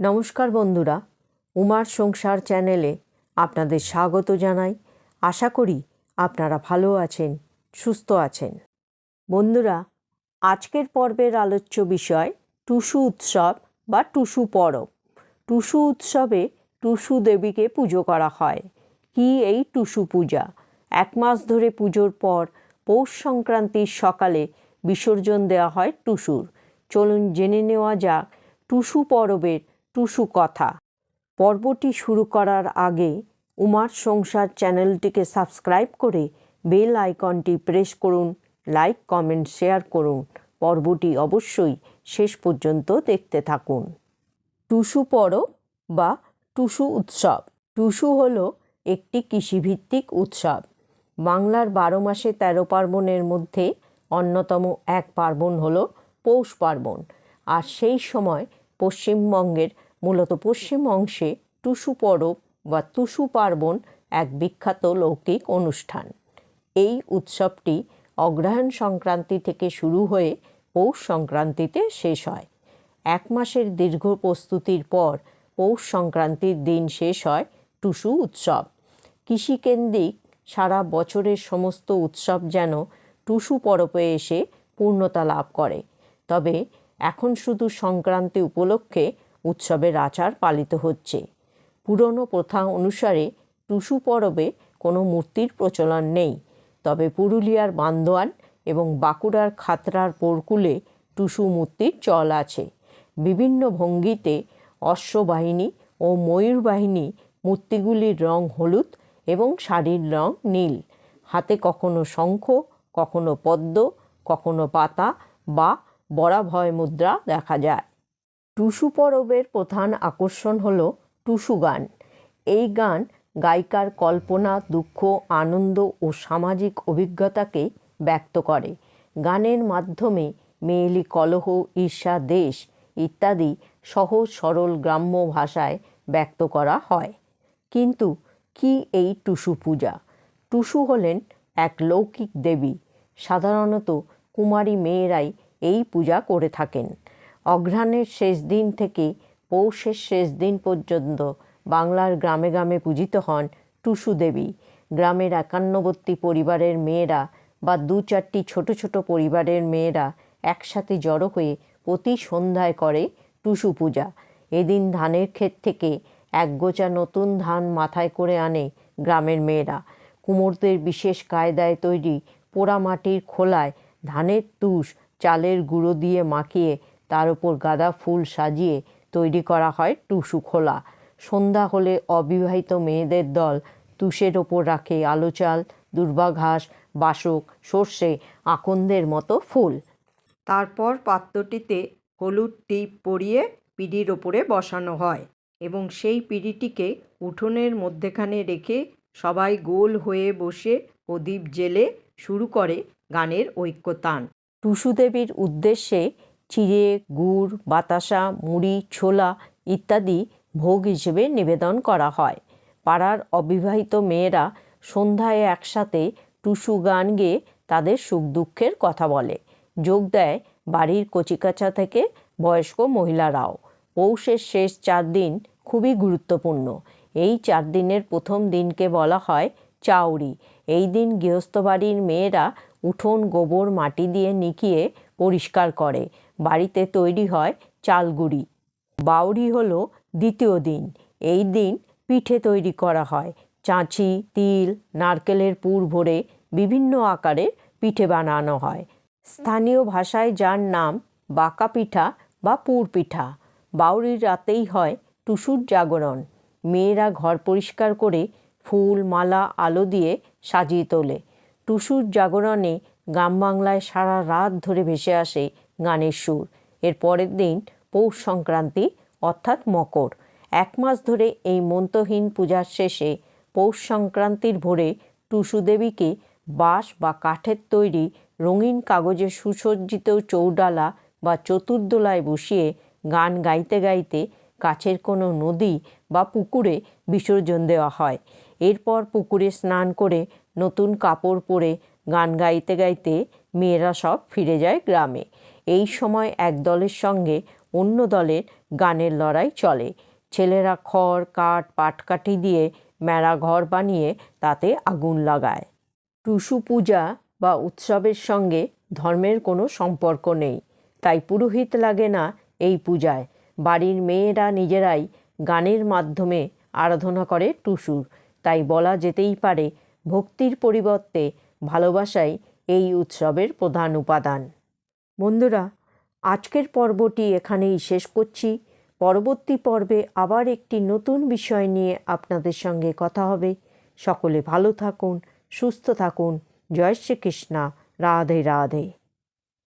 নমস্কার বন্ধুরা, উমার সংসার চ্যানেলে আপনাদের স্বাগত জানাই। আশা করি আপনারা ভালো আছেন, সুস্থ আছেন। বন্ধুরা, আজকের পর্বের আলোচ্য বিষয় টুসু উৎসব বা টুসু পরব। টুসু উৎসবে টুসু দেবীকে পুজো করা হয়। কি এই টুসু পূজা? এক মাস ধরে পুজোর পর পৌষ সংক্রান্তির সকালে বিসর্জন দেওয়া হয় টুসুর। চলুন জেনে নেওয়া যাক টুসু পরবের টুসু কথা। পর্বটি শুরু করার আগে উমার সংসার চ্যানেলটিকে সাবস্ক্রাইব করে বেল আইকনটি প্রেস করুন, লাইক, কমেন্ট, শেয়ার করুন। পর্বটি অবশ্যই শেষ পর্যন্ত দেখতে থাকুন। টুসু পরব বা টুসু উৎসব। টুসু হল একটি কৃষিভিত্তিক উৎসব। বাংলার বারো মাসে তেরো পার্বণের মধ্যে অন্যতম এক পার্বণ হল পৌষ পার্বণ। আর সেই সময় পশ্চিমবঙ্গের মূলত পশ্চিম অংশে টুসু পরব বা টুসু পার্বণ এক বিখ্যাত লৌকিক অনুষ্ঠান। এই উৎসবটি অগ্রহায়ণ সংক্রান্তি থেকে শুরু হয়ে পৌষ সংক্রান্তিতে শেষ হয়। এক মাসের দীর্ঘ প্রস্তুতির পর পৌষ সংক্রান্তির দিন শেষ হয় টুসু উৎসব। কৃষিকেন্দ্রিক সারা বছরের সমস্ত উৎসব যেন টুসু পরবে এসে পূর্ণতা লাভ করে। তবে এখন শুধু সংক্রান্তি উপলক্ষে উৎসবের আচার পালিত হচ্ছে। পুরনো প্রথা অনুসারে টুসু পরবে কোনো মূর্তির প্রচলন নেই। তবে পুরুলিয়ার বান্দোয়ান এবং বাঁকুড়ার খাতড়ার পোরকুলে টুসু মূর্তির চল আছে। বিভিন্ন ভঙ্গিতে অশ্ববাহিনী ও ময়ূরবাহিনী মূর্তিগুলির রং হলুদ এবং শাড়ির রং নীল। হাতে কখনো শঙ্খ, কখনো পদ্ম, কখনো পাতা বা বরাভয় মুদ্রা দেখা যায়। টুসু পরবের প্রধান আকর্ষণ হল টুসু গান। এই গান গায়িকার কল্পনা, দুঃখ, আনন্দ ও সামাজিক অভিজ্ঞতাকে ব্যক্ত করে। গানের মাধ্যমে মেয়েলি কলহ, ঈর্ষা, দেশ ইত্যাদি সহজ, সরল, গ্রাম্য ভাষায় ব্যক্ত করা হয়। কিন্তু কি এই টুসু পূজা? টুসু হলেন এক লৌকিক দেবী। সাধারণত কুমারী মেয়েরাই এই পূজা করে থাকেন। অঘ্রাণের শেষ দিন থেকে পৌষের শেষ দিন পর্যন্ত বাংলার গ্রামে গ্রামে পূজিত হন টুসু দেবী। গ্রামের একান্নবর্তী পরিবারের মেয়েরা বা দু চারটি ছোট ছোট পরিবারের মেয়েরা একসাথে জড়ো হয়ে প্রতি সন্ধ্যায় করে টুসু পূজা। এদিন ধানের ক্ষেত থেকে একগোচা নতুন ধান মাথায় করে আনে গ্রামের মেয়েরা। কুমোরদের বিশেষ কায়দায় তৈরি পোড়ামাটির খোলায় ধানের তুষ চালের গুঁড়ো দিয়ে মাখিয়ে তার উপর গাঁদা ফুল সাজিয়ে তৈরি করা হয় টুসু খোলা। সন্ধ্যা হলে অবিবাহিত মেয়েদের দল তুষের ওপর রাখে আলো চাল, দুর্বা ঘাস, বাসক, সর্ষে, আকন্দের মতো ফুল। তারপর পাত্রটিতে হলুদ টিপ পরিয়ে পিঁড়ির ওপরে বসানো হয় এবং সেই পিঁড়িটিকে উঠোনের মধ্যেখানে রেখে সবাই গোল হয়ে বসে প্রদীপ জেলে শুরু করে গানের ঐক্যতান। টুসু দেবীর উদ্দেশ্যে চিড়ে, গুড়, বাতাসা, মুড়ি, ছোলা ইত্যাদি ভোগ হিসেবে নিবেদন করা হয়। পাড়ার অবিবাহিত মেয়েরা সন্ধ্যায় একসাথে টুসু গান গেয়ে তাদের সুখ দুঃখের কথা বলে। যোগ দেয় বাড়ির কচিকাচা থেকে বয়স্ক মহিলারাও। পৌষের শেষ চার দিন খুবই গুরুত্বপূর্ণ। এই চার দিনের প্রথম দিনকে বলা হয় চাউরি। এই দিন গৃহস্থ বাড়ির মেয়েরা উঠোন গোবর মাটি দিয়ে নিকিয়ে পরিষ্কার করে। বাড়িতে তৈরি হয় চালগুড়ি। বাউরি হলো দ্বিতীয় দিন। এই দিন পিঠে তৈরি করা হয়। চাঁচি, তিল, নারকেলের পুর ভরে বিভিন্ন আকারে পিঠে বানানো হয়। স্থানীয় ভাষায় যার নাম বাঁকা পিঠা বা পুর পিঠা। বাউরির রাতেই হয় টুসুর জাগরণ। মেয়েরা ঘর পরিষ্কার করে ফুল, মালা, আলো দিয়ে সাজিয়ে তোলে। টুসুর জাগরণে গ্রাম বাংলায় সারা রাত ধরে ভেসে আসে গানের সুর। এর পরের দিন পৌষ সংক্রান্তি, অর্থাৎ মকর। এক মাস ধরে এই মন্ত্রহীন পূজার শেষে পৌষ সংক্রান্তির ভোরে টুসু দেবীকে বাঁশ বা কাঠের তৈরি রঙিন কাগজে সুসজ্জিত চৌডালা বা চতুর্দোলায় বসিয়ে গান গাইতে গাইতে কাছের কোনো নদী বা পুকুরে বিসর্জন দেওয়া হয়। এরপর পুকুরে স্নান করে নতুন কাপড় পরে গান গাইতে গাইতে মেয়েরা সব ফিরে যায় গ্রামে। এই সময় এক দলের সঙ্গে অন্য দলের গানের লড়াই চলে। ছেলেরা খড়, কাঠ, পাটকাঠি দিয়ে মেরা ঘর বানিয়ে তাতে আগুন লাগায়। টুসু পূজা বা উৎসবের সঙ্গে ধর্মের কোনো সম্পর্ক নেই, তাই পুরোহিত লাগে না এই পূজায়। বাড়ির মেয়েরা নিজেরাই গানের মাধ্যমে আরাধনা করে টুসুর। তাই বলা যেতেই পারে, ভক্তির পরিবর্তে ভালোবাসাই এই উৎসবের প্রধান উপাদান। বন্ধুরা, আজকের পর্বটি এখানেই শেষ করছি। পরবর্তী পর্বে আবার একটি নতুন বিষয় নিয়ে আপনাদের সঙ্গে কথা হবে। সকলে ভালো থাকুন, সুস্থ থাকুন। জয় শ্রীকৃষ্ণা। রাধে রাধে।